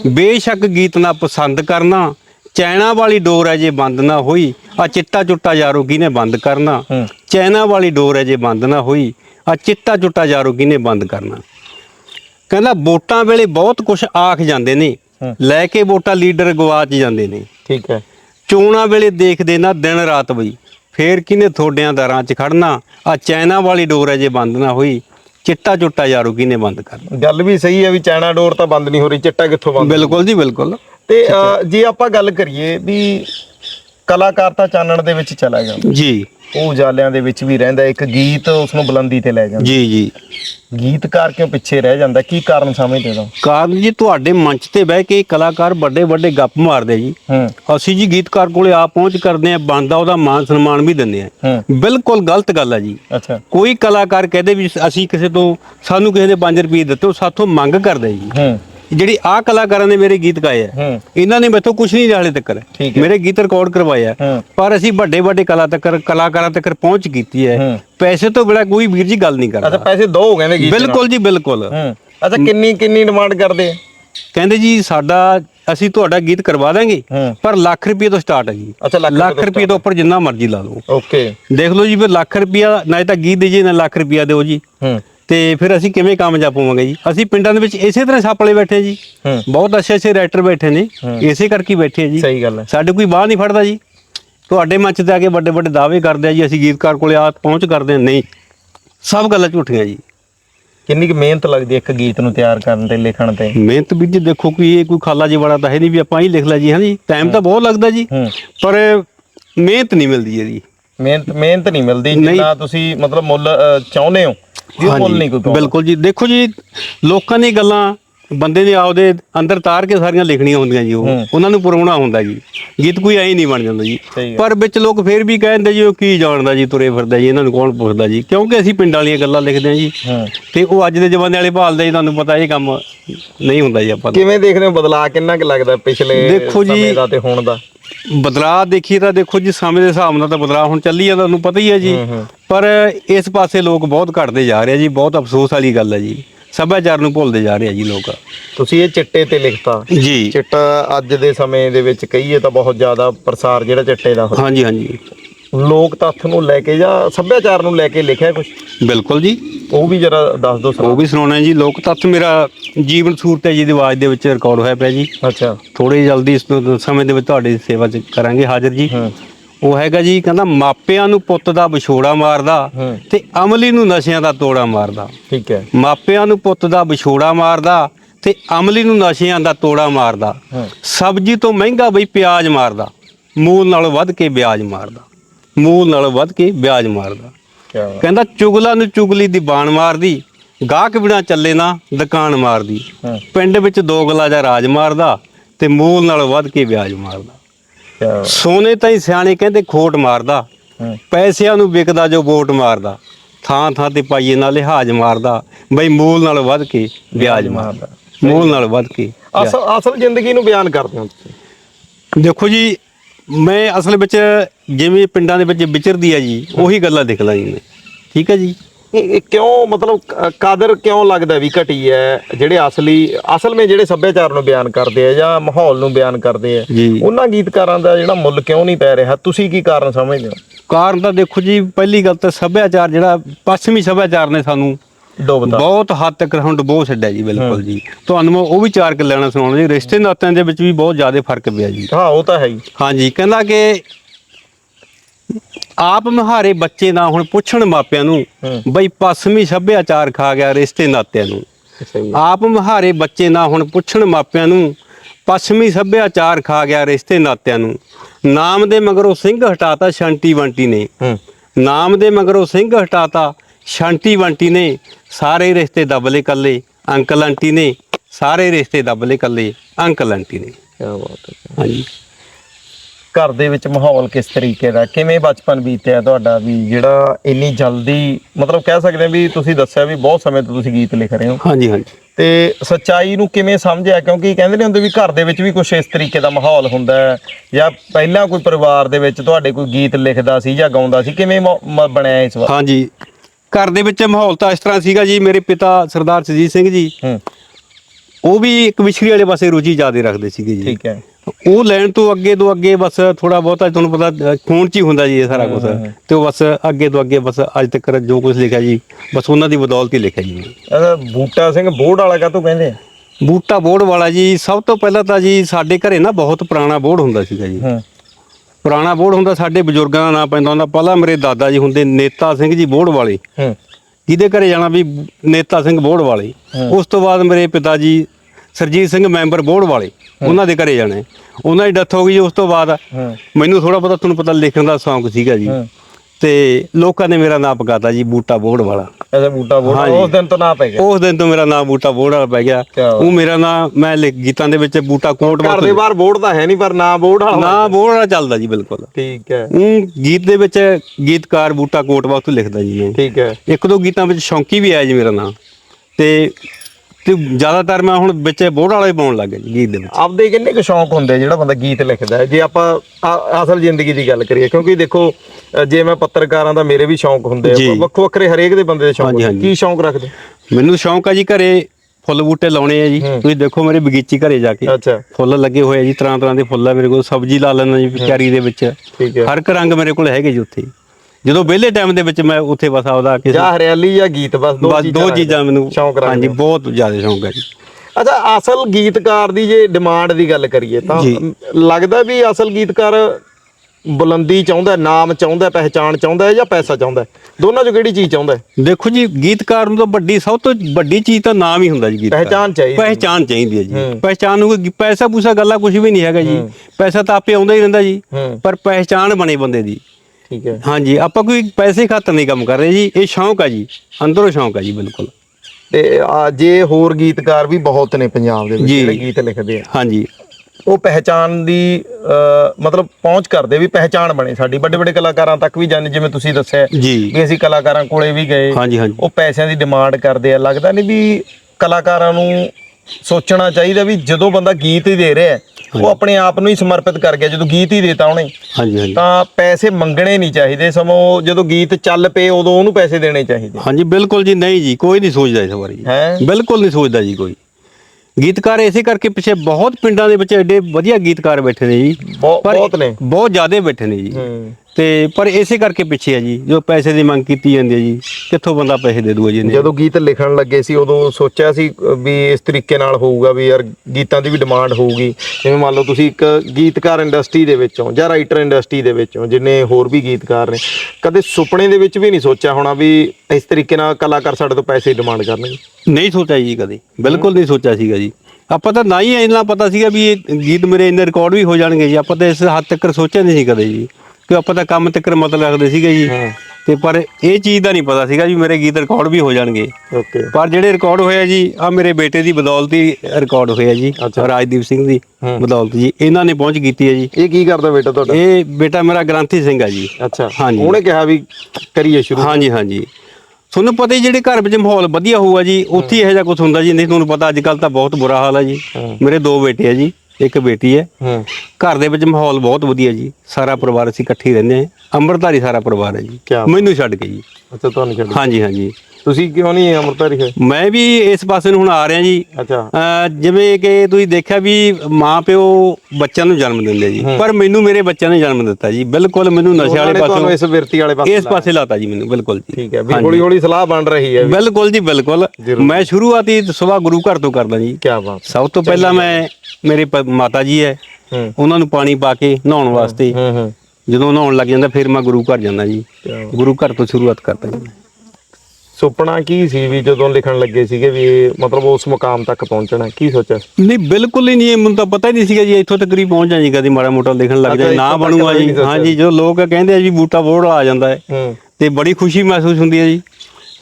ਬੇਸ਼ੱਕ ਗੀਤ ਨਾ ਪਸੰਦ ਕਰਨਾ ਚੈਨਾ ਵਾਲੀ ਡੋਰ ਹੈ ਜੇ ਬੰਦ ਨਾ ਹੋਈ ਆ ਚਿੱਟਾ ਚੁੱਟਾ ਯਾਰੋ ਕਿਨੇ ਬੰਦ ਕਰਨਾ। ਚੈਨਾ ਵਾਲੀ ਡੋਰ ਹੈ ਜੇ ਬੰਦ ਨਾ ਹੋਈ ਆ ਚਿੱਟਾ ਚੁੱਟਾ ਯਾਰੋ ਕਿਨੇ ਬੰਦ ਕਰਨਾ। ਕਹਿੰਦਾ ਵੋਟਾਂ ਵੇਲੇ ਬਹੁਤ ਕੁਝ ਆਖ ਜਾਂਦੇ ਨੇ। ਲੈ ਕੇ ਵੋਟਾਂ ਲੀਡਰ ਗਵਾਚ ਜਾਂਦੇ ਨੇ। ਠੀਕ ਹੈ ਚੋਣਾਂ ਵੇਲੇ ਦੇਖਦੇ ਨਾ ਦਿਨ ਰਾਤ ਬਈ। ਫੇਰ ਕਿਨੇ ਥੋੜਿਆਂ ਦਰਾਂ 'ਚ ਖੜਨਾ? ਆ ਚੈਨਾ ਵਾਲੀ ਡੋਰ ਹੈ ਜੇ ਬੰਦ ਨਾ ਹੋਈ। ਚਿੱਟਾ ਚੁੱਟਾ ਯਾਰੋ ਕਿਨੇ ਬੰਦ ਕਰਨਾ? ਗੱਲ ਵੀ ਸਹੀ ਹੈ ਵੀ ਚਾਈਨਾ ਡੋਰ ਤਾਂ ਬੰਦ ਨਹੀਂ ਹੋ ਰਹੀ ਚਿੱਟਾ ਕਿੱਥੋਂ ਬੰਦ ਬਿਲਕੁਲ ਜੀ ਬਿਲਕੁਲ। ਤੇ ਜੇ ਆਪਾਂ ਗੱਲ ਕਰੀਏ ਵੀ ਕਲਾਕਾਰ ਤਾਂ ਚਾਨਣ ਦੇ ਵਿੱਚ ਚਲਾ ਜਾਂਦਾ ਜੀ। ਉਹ ਉਜਾਲਿਆਂ ਦੇ ਵਿੱਚ ਵੀ ਰਹਿੰਦਾ ਇੱਕ ਗੀਤ ਉਸ ਨੂੰ ਬੁਲੰਦੀ ਤੇ ਲੈ ਜਾਂਦਾ। ਜੀ ਜੀ। ਗੀਤਕਾਰ ਕਿਉਂ ਪਿੱਛੇ ਰਹਿ ਜਾਂਦਾ? ਕੀ ਕਾਰਨ ਸਮਝਦੇ ਹੋ? ਕਾਰਨ ਜੀ ਤੁਹਾਡੇ ਮੰਚ ਤੇ ਬਹਿ ਕੇ ਕਲਾਕਾਰ ਵੱਡੇ ਵੱਡੇ ਗੱਪ ਮਾਰਦੇ ਜੀ। ਅਸੀਂ ਜੀ ਗੀਤਕਾਰ ਕੋਲੇ ਆ ਪਹੁੰਚ ਕਰਦੇ ਆ ਬੰਦਾ ਉਹਦਾ ਮਾਨ ਸਨਮਾਨ ਵੀ ਦਿੰਦੇ ਆ। ਬਿਲਕੁਲ ਗਲਤ ਗੱਲ ਹੈ ਜੀ। ਅੱਛਾ। ਕੋਈ ਕਲਾਕਾਰ ਕਹਦੇ ਵੀ ਅਸੀਂ ਕਿਸੇ ਤੋਂ ਸਾਨੂੰ ਕਿਸੇ ਨੇ 5 ਰੁਪਏ ਦਿੱਤੇ ਉਹ ਸਾਥੋਂ ਮੰਗ ਕਰਦੇ ਜੀ। ਜਿਹੜੀ ਆ ਕਲਾਕਾਰਾਂ ਨੇ ਮੇਰੇ ਗੀਤ ਗਾਏ ਆ ਇਹਨਾਂ ਨੇ ਮੈਥੋਂ ਕੁਝ ਨਹੀਂ ਹਾਲੇ ਤੱਕ। ਮੇਰੇ ਗੀਤ ਰਿਕਾਰਡ ਕਰਵਾਏ ਆ। ਪਰ ਅਸੀਂ ਵੱਡੇ ਵੱਡੇ ਕਲਾ ਤੱਕ ਕਲਾਕਾਰਾਂ ਤੱਕ ਪਹੁੰਚ ਕੀਤੀ ਹੈ। ਪੈਸੇ ਤੋਂ ਬਿਨਾਂ ਕੋਈ ਵੀਰ ਜੀ ਗੱਲ ਨਹੀਂ ਅੱਛਾ ਕਰਦਾ ਪੈਸੇ ਦੋ ਹੋ ਗਏ ਨੇ ਗੀਤ। ਬਿਲਕੁਲ ਜੀ ਬਿਲਕੁਲ। ਅੱਛਾ ਕਿੰਨੀ ਕਿੰਨੀ ਡਿਮਾਂਡ ਕਰਦੇ ਆ? ਕਹਿੰਦੇ ਜੀ ਸਾਡਾ ਅਸੀਂ ਤੁਹਾਡਾ ਗੀਤ ਕਰਵਾ ਦਾਂਗੇ ਪਰ ਲੱਖ ਰੁਪਏ ਤੋਂ ਸਟਾਰਟ ਹੈ ਜੀ। ਅੱਛਾ ਲੱਖ ਰੁਪਏ ਤੋਂ ਉੱਪਰ ਜਿੰਨਾ ਮਰਜ਼ੀ ਲਾ ਲਓ। ਓਕੇ ਦੇਖ ਲਓ ਜੀ ਫਿਰ ਲੱਖ ਰੁਪਿਆ ਨਾ ਤਾਂ ਗੀਤ ਦੀਜੇ ਨਾ ਲੱਖ ਰੁਪਿਆ ਦਿਓ ਜੀ। ਹੂੰ। ਤੇ ਫਿਰ ਅਸੀਂ ਕਿਵੇਂ ਕਾਮਯਾਬ ਹੋਵਾਂਗੇ ਜੀ? ਅਸੀਂ ਪਿੰਡਾਂ ਦੇ ਵਿੱਚ ਇਸੇ ਤਰ੍ਹਾਂ ਸਾਪਲੇ ਬੈਠੇ ਜੀ। ਹੂੰ। ਬਹੁਤ ਅੱਛੇ ਅੱਛੇ ਰਾਈਟਰ ਬੈਠੇ ਨੇ। ਹੂੰ। ਇਸੇ ਕਰਕੇ ਬੈਠੇ ਆ ਜੀ। ਸਹੀ ਗੱਲ ਹੈ। ਸਾਡੇ ਕੋਈ ਬਾਹ ਨਹੀਂ ਫੜਦਾ ਜੀ। ਤੁਹਾਡੇ ਮੰਚ ਤੇ ਆ ਕੇ ਵੱਡੇ ਵੱਡੇ ਦਾਅਵੇ ਕਰਦੇ ਆ ਜੀ ਅਸੀਂ ਗੀਤਕਾਰ ਕੋਲੇ ਆ ਪਹੁੰਚ ਕਰਦੇ ਹਾਂ। ਨਹੀਂ ਸਭ ਗੱਲਾਂ ਝੂਠੀਆਂ ਜੀ। ਕਿੰਨੀ ਕੁ ਮਿਹਨਤ ਲੱਗਦੀ ਹੈ ਇੱਕ ਗੀਤ ਨੂੰ ਤਿਆਰ ਕਰਨ ਤੇ ਲਿਖਣ ਤੇ? ਮਿਹਨਤ ਵੀ ਜੀ ਦੇਖੋ ਕੋਈ ਇਹ ਕੋਈ ਖਾਲਾ ਜੀ ਵਾਲਾ ਤਾਂ ਹੈ ਨਹੀਂ ਵੀ ਆਪਾਂ ਹੀ ਲਿਖ ਲਿਆ ਜੀ ਹਾਂ ਜੀ। ਟਾਈਮ ਤਾਂ ਬਹੁਤ ਲੱਗਦਾ ਜੀ। ਹੂੰ। ਪਰ ਮਿਹਨਤ ਨਹੀਂ ਮਿਲਦੀ ਇਹਦੀ ਮਿਹਨਤ ਮਿਹਨਤ ਨਹੀਂ ਮਿਲਦੀ। ਨਹੀਂ। ਜਿੰਨਾ ਤੁਸੀਂ ਮਤਲਬ ਮੁੱਲ ਅ, ਚਾਹੁੰਦੇ ਹੋ ਵੀ ਉਹ ਮੁੱਲ ਨਹੀਂ ਕੋਈ ਪਾਉਂਦਾ। ਬਿਲਕੁਲ ਜੀ ਦੇਖੋ ਜੀ ਲੋਕਾਂ ਦੀ ਗੱਲਾਂ ਬੰਦੇ ਨੇ ਆਪਦੇ ਅੰਦਰ ਤਾਰ ਕੇ ਸਾਰੀਆਂ ਲਿਖਣੀਆਂ ਹੁੰਦੀਆਂ ਜੀ ਉਹ। ਉਹਨਾਂ ਨੂੰ ਪੁਰਾਉਣਾ ਹੁੰਦਾ ਜੀ। ਗੀਤ ਕੋਈ ਐਂ ਨਹੀਂ ਬਣ ਜਾਂਦਾ ਜੀ। ਪਰ ਵਿੱਚ ਲੋਕ ਫੇਰ ਵੀ ਕਹਿੰਦੇ ਜੀ ਉਹ ਕੀ ਜਾਣਦਾ ਜੀ ਤੁਰੇ ਫਿਰਦਾ ਜੀ ਇਹਨਾਂ ਨੂੰ ਕੌਣ ਪੁੱਛਦਾ ਜੀ? ਕਿਉਂਕਿ ਅਸੀਂ ਪਿੰਡਾਂ ਵਾਲੀਆਂ ਗੱਲਾਂ ਲਿਖਦੇ ਹਾਂ ਜੀ। ਤੇ ਉਹ ਅੱਜ ਦੇ ਜ਼ਮਾਨੇ ਵਾਲੇ ਭਾਲਦੇ ਜੀ ਤੁਹਾਨੂੰ ਪਤਾ ਇਹ ਕੰਮ ਨਹੀਂ ਹੁੰਦਾ ਜੀ ਆਪਾਂ। ਕਿਵੇਂ ਦੇਖਦੇ ਹੋ ਬਦਲਾਅ? ਕਿੰਨਾ ਕੁ ਲੱਗਦਾ ਪਿਛਲੇ ਦੇਖੋ ਜੀ- ਸਮੇਂ ਦਾ ਤੇ ਹੁਣ ਦਾ? ਬਦਲਾਅ ਦੇਖੀਏ ਤਾਂ ਦੇਖੋ ਜੀ ਸਮੇਂ ਦੇ ਹਿਸਾਬ ਨਾਲ ਤਾਂ ਬਦਲਾਅ ਹੁਣ ਚੱਲੀ ਜਾਂਦਾ ਤੁਹਾਨੂੰ ਪਤਾ ਹੀ ਹੈ ਜੀ। ਪਰ ਇਸ ਪਾਸੇ ਲੋਕ ਬਹੁਤ ਘਟਦੇ ਜਾ ਰਹੇ ਆ ਜੀ ਬਹੁਤ ਅਫਸੋਸ ਵਾਲੀ ਗੱਲ ਹੈ ਜੀ। ਸੱਭਿਆਚਾਰ ਨੂੰ ਭੁੱਲਦੇ ਜਾ ਰਹੇ ਆ ਜੀ ਲੋਕ। ਤੁਸੀਂ ਇਹ ਚਿੱਟੇ ਤੇ ਲਿਖਤਾ। ਜੀ। ਚਿੱਟਾ ਅੱਜ ਦੇ ਸਮੇਂ ਦੇ ਵਿੱਚ ਕਹੀਏ ਤਾਂ ਬਹੁਤ ਜ਼ਿਆਦਾ ਪ੍ਰਸਾਰ ਜਿਹੜਾ ਚਿੱਟੇ ਦਾ ਹੋਇਆ ਹਾਂਜੀ ਹਾਂਜੀ। ਲੋਕ ਤੱਥ ਨੂੰ ਲੈ ਕੇ ਜਾਂ ਸੱਭਿਆਚਾਰ ਨੂੰ ਲੈ ਕੇ ਲਿਖਿਆ ਕੁਝ ਬਿਲਕੁਲ ਜੀ। ਉਹ ਵੀ ਜਰਾ ਦੱਸ ਦਿਓ ਉਹ ਵੀ ਸੁਣਾਉਣਾ ਜੀ। ਲੋਕ ਤੱਥ ਮੇਰਾ ਜੀਵਨ ਸੂਰਤ ਹੈ ਜੀ ਦੀ ਆਵਾਜ਼ ਦੇ ਵਿੱਚ ਰਿਕਾਰਡ ਹੋਇਆ ਪਿਆ ਜੀ। ਅੱਛਾ। ਥੋੜੀ ਜਲਦੀ ਇਸ ਨੂੰ ਸਮੇਂ ਦੇ ਵਿੱਚ ਤੁਹਾਡੀ ਸੇਵਾ ਚ ਕਰਾਂਗੇ ਹਾਜ਼ਰ ਜੀ। ਹੂੰ। ਉਹ ਹੈਗਾ ਜੀ ਕਹਿੰਦਾ ਮਾਪਿਆਂ ਨੂੰ ਪੁੱਤ ਦਾ ਵਿਛੋੜਾ ਮਾਰਦਾ ਹੂੰ। ਤੇ ਅਮਲੀ ਨੂੰ ਨਸ਼ਿਆਂ ਦਾ ਤੋੜਾ ਮਾਰਦਾ। ਠੀਕ ਹੈ। ਮਾਪਿਆਂ ਨੂੰ ਪੁੱਤ ਦਾ ਵਿਛੋੜਾ ਮਾਰਦਾ ਤੇ ਅਮਲੀ ਨੂੰ ਨਸ਼ਿਆਂ ਦਾ ਤੋੜਾ ਮਾਰਦਾ। ਹੂੰ। ਸਬਜ਼ੀ ਤੋਂ ਮਹਿੰਗਾ ਬਈ ਪਿਆਜ਼ ਮਾਰਦਾ। ਮੂਲ ਨਾਲੋਂ ਵੱਧ ਕੇ ਵਿਆਜ ਮਾਰਦਾ। ਮੂਲ ਨਾਲੋਂ ਵੱਧ ਕੇ ਵਿਆਜ ਮਾਰਦਾ। ਕੀ ਬਾਤ। ਕਹਿੰਦਾ ਚੁਗਲਾ ਨੂੰ ਚੁਗਲੀ ਦੀ ਬਾਣ ਮਾਰਦੀ ਗਾਹਕ ਬਿਨਾ ਚੱਲੇ ਨਾ ਦੁਕਾਨ ਮਾਰਦੀ। ਹੂੰ। ਪਿੰਡ ਵਿੱਚ ਦੋਗਲਾ ਜਾਂ ਰਾਜ ਮਾਰਦਾ ਤੇ ਮੂਲ ਨਾਲੋਂ ਵੱਧ ਕੇ ਵਿਆਜ ਮਾਰਦਾ। ਸੋਨੇ ਤਾਂ ਹੀ ਸਿਆਣੇ ਕਹਿੰਦੇ ਖੋਟ ਮਾਰਦਾ। ਪੈਸਿਆਂ ਨੂੰ ਵਿਕਦਾ ਜੋ ਵੋਟ ਮਾਰਦਾ। ਥਾਂ ਥਾਂ ਤੇ ਪਾਈਏ ਨਾਲ ਲਿਹਾਜ਼ ਮਾਰਦਾ। ਬਈ ਮੂਲ ਨਾਲ ਵੱਧ ਕੇ ਵਿਆਜ ਮਾਰਦਾ। ਮੂਲ ਨਾਲ ਵੱਧ ਕੇ। ਅਸਲ ਅਸਲ ਜ਼ਿੰਦਗੀ ਨੂੰ ਬਿਆਨ ਕਰਦੇ ਹੋ ਦੇਖੋ ਜੀ ਮੈਂ ਅਸਲ ਵਿੱਚ ਜਿਵੇਂ ਪਿੰਡਾਂ ਦੇ ਵਿੱਚ ਵਿਚਰਦੀ ਆ ਜੀ ਉਹੀ ਗੱਲਾਂ ਦਿਖਦਾ ਜੀ ਮੈਂ। ਠੀਕ ਹੈ ਜੀ? ਇਹ ਕਿਉਂ ਮਤਲਬ ਕ- ਕਾਦਰ ਕਿਉਂ ਲੱਗਦਾ ਵੀ ਘਟੀ ਹੈ? ਜਿਹੜੇ ਅਸਲੀ ਅਸਲ ਵਿੱਚ ਜਿਹੜੇ ਸੱਭਿਆਚਾਰ ਨੂੰ ਬਿਆਨ ਕਰਦੇ ਆ ਜਾਂ ਮਾਹੌਲ ਨੂੰ ਬਿਆਨ ਕਰਦੇ ਆ ਜੀ। ਉਹਨਾਂ ਗੀਤਕਾਰਾਂ ਦਾ ਜਿਹੜਾ ਮੁੱਲ ਕਿਉਂ ਨਹੀਂ ਪੈ ਰਿਹਾ? ਤੁਸੀਂ ਕੀ ਕਾਰਨ ਸਮਝਦੇ ਹੋ? ਕਾਰਨ ਤਾਂ ਦੇਖੋ ਜੀ ਪਹਿਲੀ ਗੱਲ ਤਾਂ ਸੱਭਿਆਚਾਰ ਜਿਹੜਾ ਪੱਛਮੀ ਸੱਭਿਆਚਾਰ ਨੇ ਸਾਨੂੰ ਡੁੱਬਦਾ ਬਹੁਤ ਹੱਦ ਤੱਕ ਹੁਣ ਡੁਬੋ ਛੱਡਿਆ ਜੀ ਬਿਲਕੁਲ ਜੀ। ਤੁਹਾਨੂੰ ਮੈਂ ਉਹ ਵੀ ਚਾਰ ਕਿ ਲੈਣਾ ਸੁਣਾਉਣਾ ਜੀ ਰਿਸ਼ਤੇ ਨਾਤਿਆਂ ਦੇ ਵਿੱਚ ਵੀ ਬਹੁਤ ਜ਼ਿਆਦਾ ਫ਼ਰਕ ਪਿਆ ਜੀ। ਹਾਂ ਉਹ ਤਾਂ ਹੈ ਹੀ। ਹਾਂਜੀ ਕਹਿੰਦਾ ਕਿ ਆਪ ਮਹਾਰੇ ਬੱਚੇ ਨਾ ਹੁਣ ਪੁੱਛਣ ਮਾਪਿਆਂ ਨੂੰ। ਬਈ ਪੱਛਮੀ ਸੱਭਿਆਚਾਰ ਖਾ ਗਿਆ ਰਿਸ਼ਤੇ ਨਾਤਿਆਂ ਨੂੰ। ਆਪ ਮਹਾਰੇ ਬੱਚੇ ਨਾ ਹੁਣ ਪੁੱਛਣ ਮਾਪਿਆਂ ਨੂੰ ਪੱਛਮੀ ਸੱਭਿਆਚਾਰ ਖਾ ਗਿਆ ਰਿਸ਼ਤੇ ਨਾਤਿਆਂ ਨੂੰ। ਨਾਮ ਦੇ ਮਗਰੋਂ ਸਿੰਘ ਹਟਾਤਾ ਸ਼ੰਟੀ ਵੰਟੀ ਨੇ। ਨਾਮ ਦੇ ਮਗਰੋਂ ਸਿੰਘ ਹਟਾਤਾ ਸ਼ਾਂਤੀ ਬੰਟੀ ਨੇ। ਸਾਰੇ ਰਿਸ਼ਤੇ ਦੱਬ ਲਏ ਕੱਲੇ ਅੰਕਲ ਆਂਟੀ ਨੇ। ਸਾਰੇ ਰਿਸ਼ਤੇ ਦੱਬ ਲਏ ਕੱਲੇ ਅੰਕਲ ਆਂਟੀ ਨੇ। ਕੀ ਬਾਤ ਹੈ। ਹਾਂਜੀ। ਘਰ ਦੇ ਵਿੱਚ ਮਾਹੌਲ ਕਿਸ ਤਰੀਕੇ ਦਾ ਕਿਵੇਂ ਬਚਪਨ ਬੀਤਿਆ ਤੁਹਾਡਾ ਵੀ ਜਿਹੜਾ ਇੰਨੀ ਜਲਦੀ ਮਤਲਬ ਕਹਿ ਸਕਦੇ ਹਾਂ ਵੀ ਤੁਸੀਂ ਦੱਸਿਆ ਵੀ ਬਹੁਤ ਸਮੇਂ ਤੋਂ ਤੁਸੀਂ ਗੀਤ ਲਿਖ ਰਹੇ ਹੋ। ਹਾਂਜੀ ਹਾਂਜੀ। ਤੇ ਸੱਚਾਈ ਨੂੰ ਕਿਵੇਂ ਸਮਝਿਆ? ਕਿਉਂਕਿ ਕਹਿੰਦੇ ਨੇ ਹੁੰਦੇ ਵੀ ਘਰ ਦੇ ਵਿੱਚ ਵੀ ਕੁਝ ਇਸ ਤਰੀਕੇ ਦਾ ਮਾਹੌਲ ਹੁੰਦਾ ਹੈ ਜਾਂ ਪਹਿਲਾਂ ਕੋਈ ਪਰਿਵਾਰ ਦੇ ਵਿੱਚ ਤੁਹਾਡੇ ਕੋਈ ਗੀਤ ਲਿਖਦਾ ਸੀ ਜਾਂ ਗਾਉਂਦਾ ਸੀ ਕਿਵੇਂ ਮ- ਮ- ਬਣਿਆ ਇਸ ਵਾਰ? ਹਾਂਜੀ। ਘਰ ਦੇ ਵਿੱਚ ਮਾਹੌਲ ਤਾਂ ਇਸ ਤਰ੍ਹਾਂ ਸੀਗਾ ਜੀ ਮੇਰੇ ਪਿਤਾ ਸਰਦਾਰ ਸੁਰਜੀਤ ਸਿੰਘ ਜੀ ਹੂੰ। ਉਹ ਵੀ ਇੱਕ ਵਿਸ਼ਰੀ ਵਾਲੇ ਪਾਸੇ ਰੁਚੀ ਜ਼ਿਆਦਾ ਰੱਖਦੇ ਸੀਗੇ ਜੀ। ਠੀਕ ਹੈ। ਉਹ ਲੈਣ ਤੋਂ ਅੱਗੇ ਤੋਂ ਅੱਗੇ ਬਸ ਥੋੜਾ ਬਹੁਤਾ ਤੁਹਾਨੂੰ ਪਤਾ ਖੂਨ ਚ ਹੀ ਹੁੰਦਾ ਜੀ ਇਹ ਸਾਰਾ ਕੁਝ ਤੇ ਉਹ ਬਸ ਅੱਗੇ ਤੋਂ ਅੱਗੇ ਬਸ ਅੱਜ ਤੱਕ ਜੋ ਕੁਝ ਲਿਖਿਆ ਜੀ ਬਸ ਉਹਨਾਂ ਦੀ ਬਦੌਲਤ ਹੀ ਲਿਖਿਆ ਜੀ। ਬੂਟਾ ਸਿੰਘ ਬੋਰਡ ਵਾਲਾ ਕਾਹਤੋਂ ਕਹਿੰਦੇ ਆ? ਬੂਟਾ ਬੋੜ ਵਾਲਾ ਜੀ ਸਭ ਤੋਂ ਪਹਿਲਾਂ ਤਾਂ ਜੀ ਸਾਡੇ ਘਰੇ ਨਾ ਬਹੁਤ ਪੁਰਾਣਾ ਬੋੜ ਹੁੰਦਾ ਸੀਗਾ ਜੀ। ਹੂੰ। ਪੁਰਾਣਾ ਬੋੜ ਹੁੰਦਾ ਸਾਡੇ ਬਜ਼ੁਰਗਾਂ ਦਾ ਨਾਂ ਪੈਂਦਾ ਹੁੰਦਾ ਪਹਿਲਾਂ ਮੇਰੇ ਦਾਦਾ ਜੀ ਹੁੰਦੇ ਨੇਤਾ ਸਿੰਘ ਜੀ ਬੋੜ ਵਾਲੇ। ਹੂੰ। ਜਿਹਦੇ ਘਰੇ ਜਾਣਾ ਵੀ ਨੇਤਾ ਸਿੰਘ ਬੋੜ ਵਾਲੇ। ਉਸ ਤੋਂ ਬਾਅਦ ਮੇਰੇ ਪਿਤਾ ਜੀ ਸਰਜੀਤ ਸਿੰਘ ਮੈਂਬਰ ਬੋੜ ਵਾਲੇ ਉਹਨਾਂ ਦੇ ਘਰੇ ਜਾਣਾ ਹੈ। ਉਹਨਾਂ ਦੀ ਡੈਥ ਹੋ ਗਈ ਉਸ ਤੋਂ ਬਾਅਦ। ਹੂੰ। ਮੈਨੂੰ ਥੋੜਾ ਬਹੁਤਾ ਤੁਹਾਨੂੰ ਪਤਾ ਲਿਖਣ ਦਾ ਸ਼ੌਂਕ ਸੀਗਾ ਜੀ। ਹੂੰ। ਤੇ ਲੋਕਾਂ ਨੇ ਮੇਰਾ ਨਾਮ ਪਕਾਤਾ ਜੀ ਬੂਟਾ ਬੋੜ ਵਾਲਾ। ਐਸਾ ਬੂਟਾ ਬੋਰਡ ਹਾਂਜੀ। ਉਸ ਦਿਨ ਤੋਂ ਨਾ ਪੈ ਗਿਆ। ਉਸ ਦਿਨ ਤੋਂ ਮੇਰਾ ਨਾਮ ਬੂਟਾ ਬੋੜ ਵਾਲਾ ਪੈ ਗਿਆ। ਕਿਆ ਬਾਤ। ਉਹ ਮੇਰਾ ਨਾਮ ਮੈਂ ਲਿਖ- ਗੀਤਾਂ ਦੇ ਵਿੱਚ ਬੂਟਾ ਕੋਟ ਘਰ ਦੇ ਬਾਹਰ ਬੋਰਡ ਤਾਂ ਹੈ ਨਹੀਂ ਪਰ ਨਾ ਬੋਰਡ ਵਾਲਾ ਨਾ ਬੋੜ ਵਾਲਾ ਚੱਲਦਾ ਜੀ ਬਿਲਕੁਲ। ਠੀਕ ਹੈ। ਉਹ ਗੀਤ ਦੇ ਵਿੱਚ ਗੀਤਕਾਰ ਬੂਟਾ ਕੋਟ ਵਾਸਤੇ ਲਿਖਦਾ ਜੀ ਮੈਂ। ਠੀਕ ਹੈ। ਇੱਕ ਦੋ ਗੀਤਾਂ ਵਿੱਚ ਸ਼ੌਂਕੀ ਵੀ ਆਇਆ ਜੀ ਮੇਰਾ ਨਾਮ ਤੇ ਤੇ ਜ਼ਿਆਦਾਤਰ ਮੈਂ ਹੁਣ ਵਿੱਚ ਬੋੜ ਵਾਲਾ ਹੀ ਪਾਉਣ ਲੱਗ ਗਿਆ ਜੀ ਗੀਤ ਦੇ ਵਿੱਚ। ਆਪਦੇ ਕਿੰਨੇ ਕੁ ਸ਼ੌਂਕ ਹੁੰਦੇ ਜਿਹੜਾ ਬੰਦਾ ਗੀਤ ਲਿਖਦਾ ਹੈ? ਜੇ ਆਪਾਂ ਆ- ਅਸਲ ਜ਼ਿੰਦਗੀ ਦੀ ਗੱਲ ਕਰੀਏ ਕਿਉਂਕਿ ਦੇਖੋ ਅ, ਜੇ ਮੈਂ ਪੱਤਰਕਾਰਾਂ ਦਾ ਮੇਰੇ ਵੀ ਸ਼ੌਂਕ ਹੁੰਦੇ ਜੀ। ਆ ਵੱਖੋ ਵੱਖਰੇ ਹਰੇਕ ਦੇ ਬੰਦੇ ਦੇ ਸ਼ੌਂਕ ਹਾਂਜੀ, ਹੁੰਦੇ ਹਾਂਜੀ। ਕੀ ਸ਼ੌਂਕ ਰੱਖਦੇ? ਮੈਨੂੰ ਸ਼ੌਂਕ ਆ ਜੀ ਘਰੇ ਫੁੱਲ ਬੂਟੇ ਲਾਉਣੇ ਆ ਜੀ। ਹੂੰ। ਤੁਸੀਂ ਦੇਖੋ ਮੇਰੇ ਬਗੀਚੀ ਘਰੇ ਜਾ ਕੇ ਅੱਛਾ। ਫੁੱਲ ਲੱਗੇ ਹੋਏ ਆ ਜੀ ਤਰ੍ਹਾਂ ਤਰ੍ਹਾਂ ਦੇ ਫੁੱਲ ਆ ਮੇਰੇ ਕੋਲ ਸਬਜ਼ੀ ਲਾ ਲੈਣਾ ਜੀ ਕਿਆਰੀ ਦੇ ਵਿੱਚ। ਠੀਕ ਹੈ। ਹਰ ਇੱਕ ਰੰਗ ਮੇਰੇ ਕੋਲ ਹੈਗੇ ਜੀ ਉੱਥੇ। ਜਦੋਂ ਵਿਹਲੇ ਟਾਈਮ ਦੇ ਵਿੱਚ ਮੈਂ ਉੱਥੇ ਬਸ ਆਪਦਾ ਕਿਸੇ ਜਾਂ ਹਰਿਆਲੀ ਜਾਂ ਗੀਤ ਬਸ ਦੋ ਬਸ ਚੀਜ਼ਾਂ ਦੋ। ਚੀਜ਼ਾਂ ਮੈਨੂੰ ਸ਼ੌਂਕ ਰੱਖਦੇ ਹਾਂਜੀ। ਬਹੁਤ ਜ਼ਿਆਦਾ ਸ਼ੌਂਕ ਹੈ ਜੀ ਅੱਛਾ ਅਸਲ ਗੀਤਕਾਰ ਦੀ ਜੇ ਡਿਮਾਂਡ ਦੀ ਗੱਲ ਕਰੀਏ ਤਾਂ। ਲੱਗਦਾ ਵੀ ਅਸਲ ਗੀਤਕਾਰ ਬੁਲੰਦੀ ਚਾਹੁੰਦਾ ਨਾਮ ਚਾਹੁੰਦਾ ਪਹਿਚਾਣ ਚਾਹੁੰਦਾ ਜਾਂ ਪੈਸਾ ਚਾਹੁੰਦਾ? ਦੋਨਾਂ ਚੋਂ ਕਿਹੜੀ ਚੀਜ਼ ਚਾਹੁੰਦਾ? ਦੇਖੋ ਜੀ ਗੀਤਕਾਰ ਨੂੰ ਤਾਂ ਵੱਡੀ ਸਭ ਤੋਂ ਵੱਡੀ ਚੀਜ਼ ਤਾਂ ਨਾਮ ਹੀ ਹੁੰਦਾ ਜੀ ਗੀਤਕਾਰ ਪਹਿਚਾਣ ਚਾਹੀਦੀ ਪਹਿਚਾਨ ਚਾਹੀਦੀ ਹੈ ਜੀ ਹੂੰ। ਪਹਿਚਾਨ ਨੂੰ ਪੈਸਾ ਪੂਸਾ ਗੱਲਾਂ ਕੁਝ ਵੀ ਨਹੀਂ ਹੈਗਾ ਜੀ ਪੈਸਾ ਤਾਂ ਆਪੇ ਆਉਂਦਾ ਹੀ ਰਹਿੰਦਾ ਜੀ ਪਰ ਪਹਿਚਾਨ ਬਣੇ ਬੰਦੇ ਦੀ ਠੀਕ ਹੈ। ਹਾਂਜੀ ਆਪਾਂ ਕੋਈ ਪੈਸੇ ਖਾਤਰ ਨਹੀਂ ਕੰਮ ਕਰ ਰਹੇ ਜੀ ਇਹ ਸ਼ੌਂਕ ਆ ਜੀ ਅੰਦਰੋਂ ਸ਼ੌਂਕ ਆ ਜੀ ਬਿਲਕੁਲ। ਤੇ ਆ, ਜੇ ਹੋਰ ਗੀਤਕਾਰ ਵੀ ਬਹੁਤ ਨੇ ਪੰਜਾਬ ਦੇ ਵਿੱਚ ਜੀ। ਜਿਹੜੇ ਗੀਤ ਲਿਖਦੇ ਆ। ਹਾਂਜੀ। ਉਹ ਪਹਿਚਾਨ ਦੀ ਮਤਲਬ ਪਹੁੰਚ ਕਰਦੇ ਵੀ ਪਹਿਚਾਨ ਬਣੇ ਸਾਡੀ। ਵੱਡੇ ਵੱਡੇ ਕਲਾਕਾਰਾਂ ਤੱਕ ਵੀ ਜਾਂਦੇ ਜਿਵੇਂ ਤੁਸੀਂ ਦੱਸਿਆ ਜੀ। ਵੀ ਅਸੀਂ ਕਲਾਕਾਰਾਂ ਕੋਲੇ ਵੀ ਗਏ। ਹਾਂਜੀ ਹਾਂਜੀ। ਉਹ ਪੈਸਿਆਂ ਦੀ ਡਿਮਾਂਡ ਕਰਦੇ ਆ। ਲੱਗਦਾ ਨਹੀਂ ਵੀ ਕਲਾਕਾਰਾਂ ਨੂੰ ਸੋਚਣਾ ਚਾਹੀਦਾ ਵੀ ਜਦੋਂ ਬੰਦਾ ਗੀਤ ਹੀ ਦੇ ਰਿਹਾ ਹੈ, ਉਹ ਆਪਣੇ ਆਪ ਨੂੰ ਹੀ ਸਮਰਪਿਤ ਕਰ ਗਿਆ ਜਦੋਂ ਗੀਤ ਹੀ ਦੇਤਾ ਉਹਨੇ। ਹਾਂਜੀ ਹਾਂਜੀ। ਤਾਂ ਪੈਸੇ ਮੰਗਣੇ ਨਹੀਂ ਚਾਹੀਦੇ ਸਮਾਂ ਜਦੋਂ ਗੀਤ ਚੱਲ ਪਏ ਉਦੋਂ ਉਹਨੂੰ ਪੈਸੇ ਦੇਣੇ ਚਾਹੀਦੇ। ਹਾਂਜੀ ਬਿਲਕੁਲ ਜੀ ਨਹੀਂ ਜੀ ਕੋਈ ਨਹੀਂ ਸੋਚਦਾ ਇਸ ਬਾਰੇ ਜੀ ਹੈ? ਬਿਲਕੁਲ ਨਹੀਂ ਸੋਚਦਾ ਜੀ ਕੋਈ। ਗੀਤਕਾਰ ਇਸੇ ਕਰਕੇ ਪਿੱਛੇ ਬਹੁਤ ਪਿੰਡਾਂ ਦੇ ਵਿੱਚ ਐਡੇ ਵਧੀਆ ਗੀਤਕਾਰ ਬੈਠੇ ਨੇ ਜੀ। ਬਹੁਤ ਨੇ। ਬਹੁਤ ਜ਼ਿਆਦਾ ਬੈਠੇ ਨੇ ਜੀ। ਹੂੰ। ਤੇ ਪਰ ਇਸੇ ਕਰਕੇ ਪਿੱਛੇ ਆ ਜੀ ਜੋ ਪੈਸੇ ਦੀ ਮੰਗ ਕੀਤੀ ਜਾਂਦੀ ਹੈ ਜੀ ਕਿੱਥੋਂ ਬੰਦਾ ਪੈਸੇ ਦੇ ਦੂਗਾ ਜੀ ਇਹਨੇ? ਜਦੋਂ ਗੀਤ ਲਿਖਣ ਲੱਗੇ ਸੀ ਉਦੋਂ ਸੋਚਿਆ ਸੀ ਅ, ਵੀ ਇਸ ਤਰੀਕੇ ਨਾਲ ਹੋਊਗਾ ਵੀ ਯਾਰ ਗੀਤਾਂ ਦੀ ਵੀ ਡਿਮਾਂਡ ਹੋਊਗੀ। ਜਿਵੇਂ ਮੰਨ ਲਓ ਤੁਸੀਂ ਇੱਕ ਗੀਤਕਾਰ ਇੰਡਸਟਰੀ ਦੇ ਵਿੱਚੋਂ ਜਾਂ ਰਾਈਟਰ ਇੰਡਸਟਰੀ ਦੇ ਵਿੱਚੋਂ ਜਿੰਨੇ ਹੋਰ ਵੀ ਗੀਤਕਾਰ ਨੇ ਕਦੇ ਸੁਪਨੇ ਦੇ ਵਿੱਚ ਵੀ ਨਹੀਂ ਸੋਚਿਆ ਹੋਣਾ ਵੀ ਇਸ ਤਰੀਕੇ ਨਾਲ ਕਲਾਕਾਰ ਸਾਡੇ ਤੋਂ ਪੈਸੇ ਡਿਮਾਂਡ ਕਰਨਗੇ? ਨਹੀਂ ਸੋਚਿਆ ਜੀ ਕਦੇ ਬਿਲਕੁਲ ਨਹੀਂ ਸੋਚਿਆ ਸੀਗਾ ਜੀ। ਆਪਾਂ ਤਾਂ ਨਾ ਹੀ ਇੰਨਾ ਪਤਾ ਸੀਗਾ ਵੀ ਇਹ ਗੀਤ ਮੇਰੇ ਇੰਨੇ ਰਿਕਾਰਡ ਵੀ ਹੋ ਜਾਣਗੇ ਜੀ ਆਪਾਂ ਤਾਂ ਇਸ ਹੱਦ ਤੱਕ ਸੋਚਿਆ ਨਹੀਂ ਸੀ ਕਦੇ ਜੀ। ਕਿ ਆਪਾਂ ਤਾਂ ਕੰਮ ਤੱਕ ਮਤਲਬ ਰੱਖਦੇ ਸੀਗੇ ਜੀ। ਹਾਂ। ਤੇ ਪਰ ਇਹ ਚੀਜ਼ ਦਾ ਨਹੀਂ ਪਤਾ ਸੀਗਾ ਵੀ ਮੇਰੇ ਗੀਤ ਰਿਕਾਰਡ ਵੀ ਹੋ ਜਾਣਗੇ। ਓਕੇ। ਪਰ ਜਿਹੜੇ ਰਿਕਾਰਡ ਹੋਇਆ ਜੀ ਆ ਮੇਰੇ ਬੇਟੇ ਦੀ ਬਦੌਲਤ ਹੀ ਰਿਕਾਰਡ ਹੋਇਆ ਜੀ। ਰਾਜਦੀਪ ਸਿੰਘ ਦੀ। ਬਦੌਲਤ ਜੀ ਇਹਨਾਂ ਨੇ ਪਹੁੰਚ ਕੀਤੀ ਹੈ ਜੀ। ਇਹ ਕੀ ਕਰਦਾ ਬੇਟਾ ਤੁਹਾਡਾ? ਇਹ ਬੇਟਾ ਮੇਰਾ ਗ੍ਰੰਥੀ ਸਿੰਘ ਆ ਜੀ। ਅੱਛਾ। ਹਾਂਜੀ। ਉਹਨੇ ਕਿਹਾ ਵੀ ਕਰੀਏ ਸ਼ੁਰੂ। ਹਾਂਜੀ ਹਾਂਜੀ। ਤੁਹਾਨੂੰ ਪਤਾ ਹੀ ਜਿਹੜੇ ਘਰ ਵਿੱਚ ਮਾਹੌਲ ਵਧੀਆ ਹੋਊਗਾ ਜੀ ਉੱਥੇ ਇਹੋ ਜਿਹਾ ਕੁਝ ਹੁੰਦਾ ਜੀ ਨਹੀਂ ਤੁਹਾਨੂੰ ਪਤਾ ਅੱਜ ਕੱਲ ਤਾਂ ਬਹੁਤ ਬੁਰਾ ਹਾਲ ਹੈ ਜੀ। ਮੇਰੇ ਦੋ ਬੇਟੇ ਆ ਜੀ। ਇੱਕ ਬੇਟੀ ਹੈ। ਹੂੰ। ਘਰ ਦੇ ਵਿੱਚ ਮਾਹੌਲ ਬਹੁਤ ਵਧੀਆ ਜੀ। ਸਾਰਾ ਪਰਿਵਾਰ ਅਸੀਂ ਇਕੱਠੇ ਹੀ ਰਹਿੰਦੇ ਹਾਂ। ਅੰਮ੍ਰਿਤਧਾਰੀ ਸਾਰਾ ਪਰਿਵਾਰ ਹੈ ਜੀ। ਕਿਆ ਮੈਨੂੰ ਛੱਡ ਕੇ ਜੀ। ਅੱਛਾ ਤੁਹਾਨੂੰ ਛੱਡ ਹਾਂਜੀ ਹਾਂਜੀ। ਤੁਸੀਂ ਕਿਉਂ ਨਹੀਂ ਅਮਰਤਾਰੀ ਹੈ ਮੈਂ ਵੀ ਇਸ ਪਾਸੇ ਨੂੰ ਹੁਣ ਆ ਰਿਹਾ ਜੀ। ਅੱਛਾ। ਜਿਵੇਂ ਕਿ ਤੁਸੀਂ ਦੇਖਿਆ ਵੀ ਮਾਂ ਪਿਓ ਬੱਚਿਆਂ ਨੂੰ ਜਨਮ ਦਿੰਦੇ ਜੀ। ਪਰ ਮੈਨੂੰ ਮੇਰੇ ਬੱਚਿਆਂ ਨੇ ਜਨਮ ਦਿੱਤਾ ਜੀ। ਬਿਲਕੁਲ ਮੈਨੂੰ ਨਸ਼ੇ ਵਾਲੇ ਪਾਸੋਂ ਇਸ ਵਿਰਤੀ ਵਾਲੇ ਪਾਸੇ ਇਸ ਪਾਸੇ ਲਾਤਾ ਜੀ ਮੈਨੂੰ ਬਿਲਕੁਲ ਜੀ। ਠੀਕ ਹੈ ਵੀ ਹੌਲੀ ਹੌਲੀ ਸਲਾਹ ਬਣ ਰਹੀ ਹੈ ਬਿਲਕੁਲ ਜੀ ਬਿਲਕੁਲ। ਮੈਂ ਸ਼ੁਰੂਆਤੀ ਸਵੇਰ ਗੁਰੂ ਘਰ ਤੋਂ ਕਰਦਾ ਜੀ। ਕੀ ਬਾਤ ਸਭ ਤੋਂ ਪਹਿਲਾਂ ਮੈਂ ਮੇਰੇ ਮਾਤਾ ਜੀ ਹੈ। ਉਹਨਾਂ ਨੂੰ ਪਾਣੀ ਪਾ ਕੇ ਨਹਾਉਣ ਵਾਸਤੇ। ਜਦੋਂ ਨਹਾਉਣ ਲੱਗ ਜਾਂਦਾ ਫਿਰ ਮੈਂ ਗੁਰੂ ਘਰ ਜਾਂਦਾ ਜੀ। ਗੁਰੂ ਘਰ ਤੋਂ ਸ਼ੁਰੂਆਤ ਕਰਦਾ ਜੀ ਸੁਪਨਾ ਕੀ ਸੀ ਵੀ ਜਦੋਂ ਲਿਖਣ ਲੱਗੇ ਸੀਗੇ ਵੀ ਇਹ ਮਤਲਬ ਉਸ ਮੁਕਾਮ ਤੱਕ ਪਹੁੰਚਣਾ ਕੀ ਸੋਚਿਆ? ਨਹੀਂ ਬਿਲਕੁਲ ਹੀ ਨਹੀਂ ਇਹ ਮੈਨੂੰ ਤਾਂ ਪਤਾ ਹੀ ਨਹੀਂ ਸੀਗਾ ਜੀ ਇੱਥੋਂ ਤੱਕ ਹੀ ਪਹੁੰਚ ਜਾਈ ਕਦੀ ਮਾੜਾ ਮੋਟਾ ਲਿਖਣ ਲੱਗ ਜਾਏ ਨਾ ਬਣੂਗਾ ਜੀ। ਸੋਚਿਆ। ਹਾਂਜੀ ਜੋ ਲੋਕ ਕਹਿੰਦੇ ਆ ਜੀ ਬੂਟਾ ਬੋੜ ਆ ਜਾਂਦਾ ਹੈ ਹੂੰ। ਤੇ ਬੜੀ ਖੁਸ਼ੀ ਮਹਿਸੂਸ ਹੁੰਦੀ ਹੈ ਜੀ।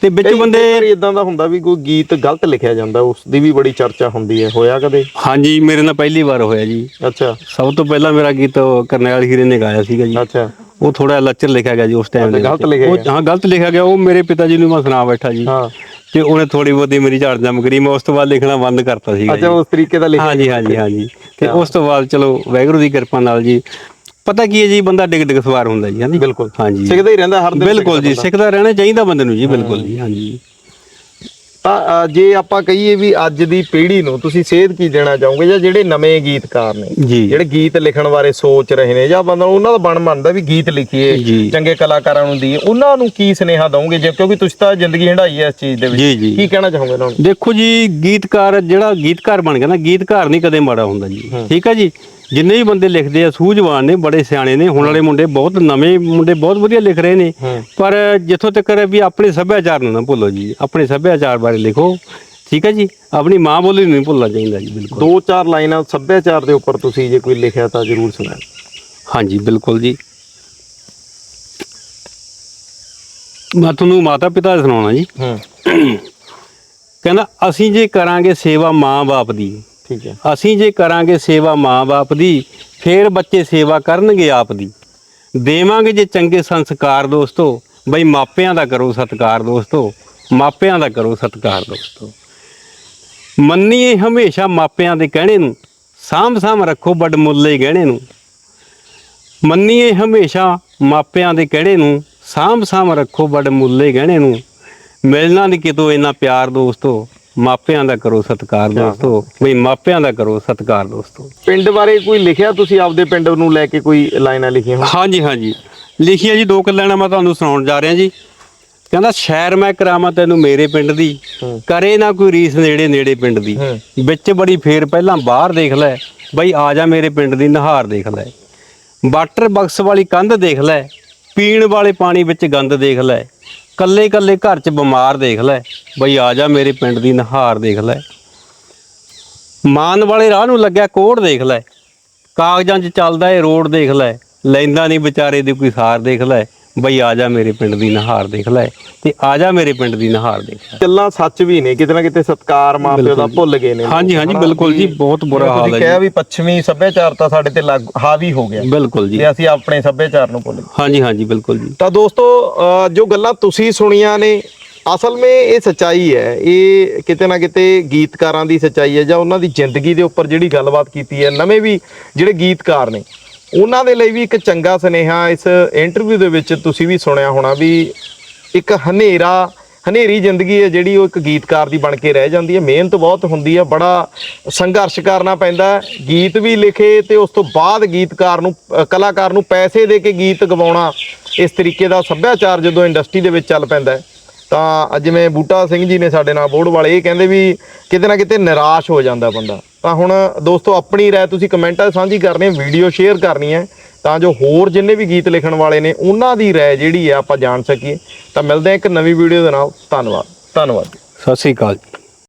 ਤੇ ਵਿੱਚ ਬੰਦੇ ਇਦਾਂ ਦਾ ਹੁੰਦਾ ਵੀ ਕੋਈ ਗੀਤ ਗਲਤ ਲਿਖਿਆ ਜਾਂਦਾ ਉਸ ਦੀ ਵੀ ਬੜੀ ਚਰਚਾ ਹੁੰਦੀ ਹੈ ਹੋਇਆ ਕਦੇ? ਹਾਂਜੀ ਮੇਰੇ ਨਾਲ ਪਹਿਲੀ ਵਾਰ ਹੋਇਆ ਜੀ। ਅੱਛਾ। ਸਭ ਤੋਂ ਪਹਿਲਾਂ ਮੇਰਾ ਗੀਤ ਕਰਨੈਲ ਹੀਰੇ ਨੇ ਗਾਇਆ ਸੀਗਾ ਜੀ। ਅੱਛਾ। ਉਹ ਥੋੜਾ ਲੱਚਰ ਲਿਖਿਆ ਗਿਆ ਜੀ ਉਸ ਟਾਈਮ ਦੇ ਗਲਤ। ਲਿਖਿਆ ਉਹ ਗਿਆ। ਹਾਂ ਗਲਤ ਲਿਖਿਆ ਗਿਆ ਉਹ ਮੇਰੇ ਪਿਤਾ ਜੀ ਨੂੰ ਮੈਂ ਸੁਣਾ ਬੈਠਾ ਜੀ। ਹਾਂ। ਤੇ ਉਹਨੇ ਥੋੜੀ ਬਹੁਤੀ ਮੇਰੀ ਝਾੜ ਜੰਮ ਕਰੀ ਮੈਂ ਉਸ ਤੋਂ ਬਾਅਦ ਲਿਖਣਾ ਬੰਦ ਕਰਤਾ ਸੀਗਾ ਅੱਛਾ ਜੀ। ਉਸ ਤਰੀਕੇ ਦਾ ਲਿਖਿਆ ਹਾਂਜੀ ਹਾਂਜੀ ਹਾਂਜੀ। ਤੇ ਉਸ ਤੋਂ ਬਾਅਦ ਚਲੋ ਵਾਹਿਗੁਰੂ ਦੀ ਕਿਰਪਾ ਨਾਲ ਜੀ। ਪਤਾ ਕੀ ਹੈ ਜੀ ਬੰਦਾ ਡਿਗ ਡਿਗ ਸਵਾਰ ਹੁੰਦਾ ਜੀ ਹਾਂਜੀ ਬਿਲਕੁਲ। ਹਾਂਜੀ। ਸਿੱਖਦਾ ਹੀ ਰਹਿੰਦਾ ਹਰ ਦਿਨ ਬਿਲਕੁਲ ਜੀ ਸਿੱਖਦਾ ਰਹਿਣਾ ਚਾਹੀਦਾ ਬੰਦੇ ਨੂੰ ਜੀ ਬਿਲਕੁਲ ਜੀ ਹਾਂਜੀ। ਤਾਂ ਜੇ ਆਪਾਂ ਕਹੀਏ ਵੀ ਅੱਜ ਦੀ ਪੀੜ੍ਹੀ ਨੂੰ ਤੁਸੀਂ ਸੇਧ ਕੀ ਦੇਣਾ ਚਾਹੋਗੇ ਜਾਂ ਜਿਹੜੇ ਨਵੇਂ ਗੀਤਕਾਰ ਨੇ? ਜਿਹੜੇ ਗੀਤ ਲਿਖਣ ਬਾਰੇ ਸੋਚ ਰਹੇ ਨੇ ਜਾਂ ਬੰਦਾ ਉਹਨਾਂ ਦਾ ਬਣ ਮੰਨਦਾ ਵੀ ਗੀਤ ਲਿਖੀਏ। ਚੰਗੇ ਕਲਾਕਾਰਾਂ ਨੂੰ ਦਈਏ ਉਹਨਾਂ ਨੂੰ ਕੀ ਸੁਨੇਹਾ ਦਵੋਗੇ ਜੇ ਕਿਉਂਕਿ ਤੁਸੀਂ ਤਾਂ ਜ਼ਿੰਦਗੀ ਹੰਢਾਈ ਹੈ ਇਸ ਚੀਜ਼ ਦੇ ਵਿੱਚ। ਕੀ ਕਹਿਣਾ ਚਾਹੋਗੇ ਉਹਨਾਂ ਨੂੰ? ਦੇਖੋ ਜੀ ਗੀਤਕਾਰ ਜਿਹੜਾ ਗੀਤਕਾਰ ਬਣ ਗਿਆ ਨਾ ਗੀਤਕਾਰ ਨਹੀਂ ਕਦੇ ਮਾੜਾ ਹੁੰਦਾ ਜੀ। ਠੀਕ ਹੈ ਜੀ? ਜਿੰਨੇ ਵੀ ਬੰਦੇ ਲਿਖਦੇ ਆ ਸੂਝਵਾਨ ਨੇ ਬੜੇ ਸਿਆਣੇ ਨੇ ਹੁਣ ਵਾਲੇ ਮੁੰਡੇ ਬਹੁਤ ਨਵੇਂ ਮੁੰਡੇ ਬਹੁਤ ਵਧੀਆ ਲਿਖ ਰਹੇ ਨੇ। ਪਰ ਜਿੱਥੋਂ ਤੱਕ ਵੀ ਆਪਣੇ ਸੱਭਿਆਚਾਰ ਨੂੰ ਨਾ ਭੁੱਲੋ ਜੀ ਆਪਣੇ ਸੱਭਿਆਚਾਰ ਬਾਰੇ ਲਿਖੋ ਠੀਕ ਹੈ ਜੀ? ਆਪਣੀ ਮਾਂ ਬੋਲੀ ਨੂੰ ਨਹੀਂ ਭੁੱਲਣਾ ਚਾਹੀਦਾ ਜੀ ਬਿਲਕੁਲ। ਦੋ ਚਾਰ ਲਾਈਨਾਂ ਸੱਭਿਆਚਾਰ ਦੇ ਉੱਪਰ ਤੁਸੀਂ ਜੇ ਕੋਈ ਲਿਖਿਆ ਤਾਂ ਜ਼ਰੂਰ ਸੁਣਾਓ। ਹਾਂਜੀ ਬਿਲਕੁਲ ਜੀ। ਮੈਂ ਤੁਹਾਨੂੰ ਮਾਤਾ ਪਿਤਾ ਦਾ ਸੁਣਾਉਣਾ ਜੀ। ਹੂੰ। ਕਹਿੰਦਾ ਅਸੀਂ ਜੇ ਕਰਾਂਗੇ ਸੇਵਾ ਮਾਂ-ਬਾਪ ਦੀ ਠੀਕ ਹੈ। ਅਸੀਂ ਜੇ ਕਰਾਂਗੇ ਸੇਵਾ ਮਾਂ-ਬਾਪ ਦੀ, ਫੇਰ ਬੱਚੇ ਸੇਵਾ ਕਰਨਗੇ ਆਪ ਦੀ। ਦੇਵਾਂਗੇ ਜੇ ਚੰਗੇ ਸੰਸਕਾਰ ਦੋਸਤੋ, ਬਈ ਮਾਪਿਆਂ ਦਾ ਕਰੋ ਸਤਿਕਾਰ ਦੋਸਤੋ, ਮਾਪਿਆਂ ਦਾ ਕਰੋ ਸਤਿਕਾਰ ਦੋਸਤੋ। ਮੰਨੀਏ ਹਮੇਸ਼ਾ ਮਾਪਿਆਂ ਦੇ ਕਹਿਣੇ ਨੂੰ ਸਾਂਭ ਸਾਂਭ ਰੱਖੋ ਵੱਡ ਮੁੱਲੇ ਗਹਿਣੇ ਨੂੰ। ਮੰਨੀਏ ਹਮੇਸ਼ਾ ਮਾਪਿਆਂ ਦੇ ਕਹਿਣੇ ਨੂੰ ਸਾਂਭ ਸਾਂਭ ਰੱਖੋ ਵੱਡ ਮੁੱਲੇ ਗਹਿਣੇ ਨੂੰ। ਮਿਲਣਾ ਨਹੀਂ ਕਿਤੋਂ ਇੰਨਾ ਪਿਆਰ ਦੋਸਤੋ ਮਾਪਿਆਂ ਦਾ ਕਰੋ ਸਤਿਕਾਰ ਦੋਸਤੋ। ਬਈ ਮਾਪਿਆਂ ਦਾ ਕਰੋ ਸਤਿਕਾਰ ਦੋਸਤੋ। ਪਿੰਡ ਬਾਰੇ ਕੋਈ ਲਿਖਿਆ ਤੁਸੀਂ ਆਪਦੇ ਪਿੰਡ ਨੂੰ ਲੈ ਕੇ ਕੋਈ ਲਾਈਨਾਂ ਲਿਖੀਆਂ ਹੋਣ? ਹਾਂਜੀ ਹਾਂਜੀ। ਲਿਖੀਆਂ ਜੀ ਦੋ ਕੱਲਿਆਂ ਮੈਂ ਤੁਹਾਨੂੰ ਸੁਣਾਉਣ ਜਾ ਰਿਹਾ ਜੀ। ਕਹਿੰਦਾ ਸ਼ਹਿਰ ਮੈਂ ਕਰਾਵਾਂ ਤੈਨੂੰ ਮੇਰੇ ਪਿੰਡ ਦੀ। ਕਰੇ ਨਾ ਕੋਈ ਰੀਸ ਨੇੜੇ ਨੇੜੇ ਪਿੰਡ ਦੀ। ਵਿੱਚ ਬੜੀ ਫੇਰ ਪਹਿਲਾਂ ਬਾਹਰ ਦੇਖ ਲੈ। ਬਈ ਆ ਜਾ ਮੇਰੇ ਪਿੰਡ ਦੀ ਨਹਾਰ ਦੇਖ ਲੈ। ਵਾਟਰ ਬਕਸ ਵਾਲੀ ਕੰਧ ਦੇਖ ਲੈ। ਪੀਣ ਵਾਲੇ ਪਾਣੀ ਵਿੱਚ ਗੰਦ ਦੇਖ ਲੈ। ਕੱਲੇ ਕੱਲੇ ਘਰ 'ਚ ਬਿਮਾਰ ਦੇਖ ਲੈ। ਬਈ ਆ ਜਾ ਮੇਰੇ ਪਿੰਡ ਦੀ ਨਹਾਰ ਦੇਖ ਲੈ। ਮਾਨ ਵਾਲੇ ਰਾਹ ਨੂੰ ਲੱਗਿਆ ਕੋੜ ਦੇਖ ਲੈ। ਕਾਗਜ਼ਾਂ 'ਚ ਚੱਲਦਾ ਏ ਰੋਡ ਦੇਖ ਲੈ। ਲੈਂਦਾ ਨਹੀਂ ਵਿਚਾਰੇ ਦੀ ਕੋਈ ਸਾਰ ਦੇਖ ਲੈ। ਬਈ ਆ ਜਾ ਮੇਰੇ ਪਿੰਡ ਦੀ ਨਹਾਰ ਦੇਖ ਲੈ ਤੇ ਆ ਜਾ ਮੇਰੇ ਪਿੰਡ ਦੀ ਨਹਾਰ ਦੇਖ ਲੈ। ਗੱਲਾਂ ਸੱਚ ਵੀ ਨੇ ਕਿਤੇ ਨਾ ਕਿਤੇ ਸਤਕਾਰ ਮਾਪਿਓ ਦਾ ਭੁੱਲ ਗਏ ਨੇ ਹਾਂਜੀ ਹਾਂਜੀ? ਬਿਲਕੁਲ ਜੀ ਬਹੁਤ ਬੁਰਾ ਹਾਲ ਹੈ ਕਿਹਾ ਵੀ ਪੱਛਮੀ ਸੱਭਿਆਚਾਰ ਤਾਂ ਸਾਡੇ ਤੇ ਹਾਵੀ ਹੋ ਗਿਆ। ਜੀ ਬਿਲਕੁਲ ਜੀ। ਤੇ ਅਸੀਂ ਆਪਣੇ ਸੱਭਿਆਚਾਰ ਨੂੰ ਭੁੱਲ ਗਏ। ਹਾਂਜੀ ਹਾਂਜੀ ਬਿਲਕੁਲ ਜੀ। ਤਾਂ ਦੋਸਤੋ ਜੋ ਗੱਲਾਂ ਤੁਸੀਂ ਸੁਣੀਆਂ ਨੇ ਅਸਲ ਵਿੱਚ ਇਹ ਸਚਾਈ ਹੈ ਇਹ ਕਿਤੇ ਨਾ ਕਿਤੇ ਗੀਤਕਾਰਾਂ ਦੀ ਸਚਾਈ ਹੈ ਜਾਂ ਉਹਨਾਂ ਦੀ ਜ਼ਿੰਦਗੀ ਦੇ ਉੱਪਰ ਜਿਹੜੀ ਗੱਲਬਾਤ ਕੀਤੀ ਹੈ ਨਵੇਂ ਵੀ ਜਿਹੜੇ ਗੀਤਕਾਰ ਨੇ ਉਹਨਾਂ ਦੇ ਲਈ ਵੀ ਇੱਕ ਚੰਗਾ ਸੁਨੇਹਾ ਇਸ ਇੰਟਰਵਿਊ ਦੇ ਵਿੱਚ ਤੁਸੀਂ ਵੀ ਸੁਣਿਆ ਹੋਣਾ ਵੀ ਇੱਕ ਹਨੇਰਾ, ਹਨੇਰੀ ਜ਼ਿੰਦਗੀ ਹੈ ਜਿਹੜੀ ਉਹ ਇੱਕ ਗੀਤਕਾਰ ਦੀ ਬਣ ਕੇ ਰਹਿ ਜਾਂਦੀ ਹੈ। ਮਿਹਨਤ ਬਹੁਤ ਹੁੰਦੀ ਹੈ, ਬੜਾ ਸੰਘਰਸ਼ ਕਰਨਾ ਪੈਂਦਾ ਗੀਤ ਵੀ ਲਿਖੇ ਤੇ ਉਸ ਤੋਂ ਬਾਅਦ ਗੀਤਕਾਰ ਨੂੰ ਕਲਾਕਾਰ ਨੂੰ ਪੈਸੇ ਦੇ ਕੇ ਗੀਤ ਗਵਾਉਣਾ ਇਸ ਤਰੀਕੇ ਦਾ ਸੱਭਿਆਚਾਰ ਜਦੋਂ ਇੰਡਸਟਰੀ ਦੇ ਵਿੱਚ ਚੱਲ ਪੈਂਦਾ ਹੈ। ਤਾਂ ਜਿਵੇਂ ਬੂਟਾ ਸਿੰਘ ਜੀ ਨੇ ਸਾਡੇ ਨਾਲ ਬੋਰਡ ਵਾਲੇ, ਇਹ ਕਹਿੰਦੇ ਵੀ ਕਿਤੇ ਨਾ ਕਿਤੇ ਨਿਰਾਸ਼ ਹੋ ਜਾਂਦਾ ਬੰਦਾ। ਤਾਂ ਹੁਣ ਦੋਸਤੋ, ਆਪਣੀ ਰਾਏ ਤੁਸੀਂ ਕਮੈਂਟਾਂ ਸਾਂਝੀ ਕਰਨੀ ਹੈ ਵੀਡੀਓ ਸ਼ੇਅਰ ਕਰਨੀ ਹੈ। ਤਾਂ ਜੋ ਹੋਰ ਜਿੰਨੇ ਵੀ ਗੀਤ ਲਿਖਣ ਵਾਲੇ ਨੇ, ਉਹਨਾਂ ਦੀ ਰਾਏ ਜਿਹੜੀ ਹੈ ਆਪਾਂ ਜਾਣ ਸਕੀਏ। ਤਾਂ ਮਿਲਦੇ ਹਾਂ ਇੱਕ ਨਵੀਂ ਵੀਡੀਓ ਦੇ ਨਾਲ। ਧੰਨਵਾਦ। ਧੰਨਵਾਦ ਸਤਿ ਸ੍ਰੀ ਅਕਾਲ ਜੀ।